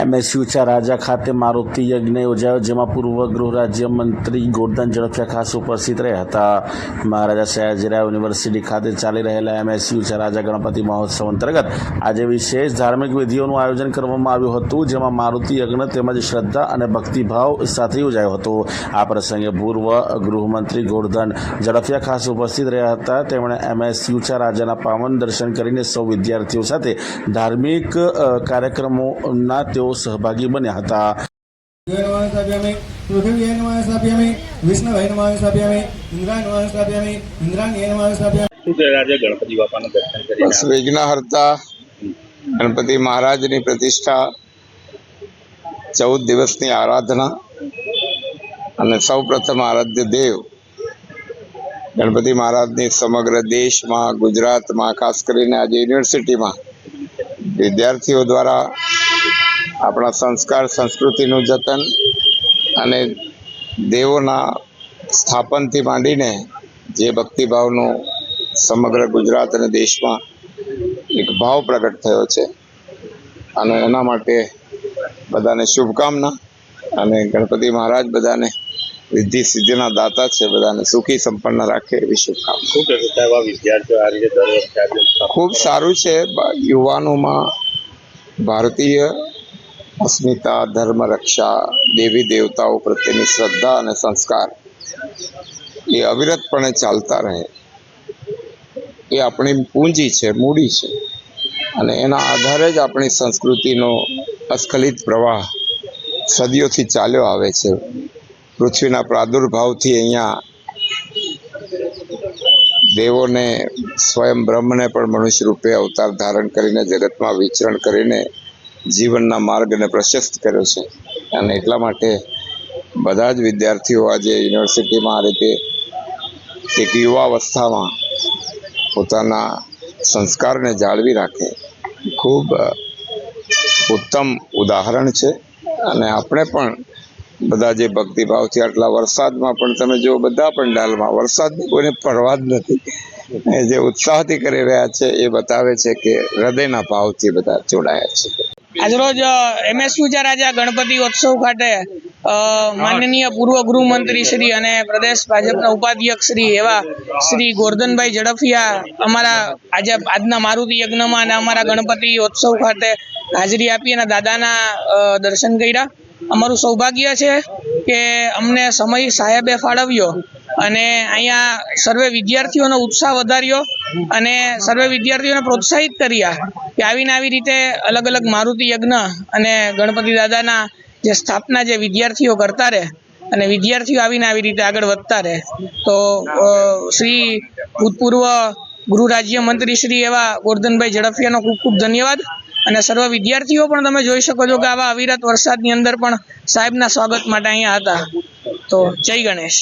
MSU ચા રાજા ખાતે મારુતિ યજ્ઞ યોજાયો, જેમાં પૂર્વ ગૃહ રાજ્યમંત્રી ગોરધન ઝડફિયા ખાસ ઉપસ્થિત રહ્યા હતા. મહારાજા સયાજીરાવ યુનિવર્સિટી ખાતે ચાલી રહેલા એમએસયુ ચા રાજા ગણપતિ મહોત્સવ અંતર્ગત. આજે વિશેષ ધાર્મિક વિધિઓનું આયોજન કરવામાં આવ્યું હતું, જેમાં મારુતિ યજ્ઞ તેમજ શ્રદ્ધા અને ભક્તિભાવ સાથે યોજાયો હતો. આ પ્રસંગે પૂર્વ ગૃહમંત્રી ગોરધન ઝડફિયા ખાસ ઉપસ્થિત રહ્યા હતા. તેમણે એમએસયુ ચા રાજાના પાવન દર્શન કરીને સૌ વિદ્યાર્થીઓ સાથે ધાર્મિક કાર્યક્રમોના તેઓ સહભાગી બન્યા હતા. બસ વિઘ્નહર્તા ગણપતિ મહારાજની પ્રતિષ્ઠા ચૌદ દિવસની આરાધના અને સૌ પ્રથમ આરાધ્ય દેવ. ગણપતિ મહારાજની સમગ્ર દેશમાં ગુજરાતમાં ખાસ કરીને આજે યુનિવર્સિટીમાં વિદ્યાર્થીઓ દ્વારા આપણા સંસ્કાર સંસ્કૃતિનું જતન અને દેવોના સ્થાપનથી માંડીને જે ભક્તિભાવનું સમગ્ર ગુજરાત અને દેશમાં એક ભાવ પ્રગટ થયો છે. અને એના માટે બધાને શુભકામના અને ગણપતિ મહારાજ બધાને રિદ્ધિ સિદ્ધિના દાતા છે. બધાને સુખી સંપન્ન રાખે એવી શુભકામના. ખૂબ સારું છે. યુવાનોમાં ભારતીય અસ્મિતા ધર્મ રક્ષા દેવી દેવતાઓ પ્રત્યેની શ્રદ્ધા અને સંસ્કાર એ અવિરતપણે ચાલતા રહે એ આપણી પૂંજી છે મૂડી છે અને એના આધારે જ આપણી સંસ્કૃતિનો અસ્ખલિત પ્રવાહ સદીઓથી ચાલ્યો આવે છે પૃથ્વીના પ્રાદુર્ભાવથી અહીંયા દેવોને સ્વયં બ્રહ્મને પણ મનુષ્ય રૂપે અવતાર ધારણ કરીને જગતમાં વિચરણ કરીને જીવનના માર્ગને પ્રશસ્ત કર્યો છે. અને એટલા માટે બધા જ વિદ્યાર્થીઓ આજે યુનિવર્સિટીમાં આ રીતે એક યુવાવસ્થામાં પોતાના સંસ્કારને જાળવી રાખે, ખૂબ ઉત્તમ ઉદાહરણ છે. અને આપણે પણ બધા જે ભક્તિભાવથી આટલા વરસાદમાં પણ તમે જો બધા પંડાલમાં વરસાદની કોઈને પડવા જ નથી. જે ઉત્સાહથી કરી રહ્યા છે, એ બતાવે છે કે હૃદયના ભાવથી બધા જોડાયા છે. આજરોજ એમએસયુ રાજા ગણપતિ ઉત્સવ ખાતે માનનીય પૂર્વ ગૃહમંત્રી શ્રી અને પ્રદેશ ભાજપના ઉપાધ્યક્ષ શ્રી એવા શ્રી ગોરધનભાઈ ઝડફિયા અમારા આજે આજના મારુતિ યજ્ઞમાં અને અમારા ગણપતિ ઉત્સવ ખાતે હાજરી આપી અને દાદાના દર્શન કર્યા. અમારું સૌભાગ્ય છે કે અમને સમય સાહેબે ફાળવ્યો અને અહીંયા સર્વે વિદ્યાર્થીઓનો ઉત્સાહ વધાર્યો. અને સર્વે વિદ્યાર્થીઓને પ્રોત્સાહિત કર્યા કે આવીને આવી રીતે અલગ અલગ મારુતિ યજ્ઞ અને ગણપતિ દાદાના જે સ્થાપના જે વિદ્યાર્થીઓ કરતા રહે અને વિદ્યાર્થીઓ આવીને આવી રીતે આગળ વધતા રહે. તો શ્રી ભૂતપૂર્વ ગૃહ રાજ્ય મંત્રી શ્રી એવા ગોરધનભાઈ ઝડફિયાનો ખૂબ ખૂબ ધન્યવાદ. અને સર્વ વિદ્યાર્થીઓ પણ તમે જોઈ શકો છો કે આવા અવિરત વરસાદની અંદર પણ સાહેબના સ્વાગત માટે અહીંયા હતા. તો જય ગણેશ.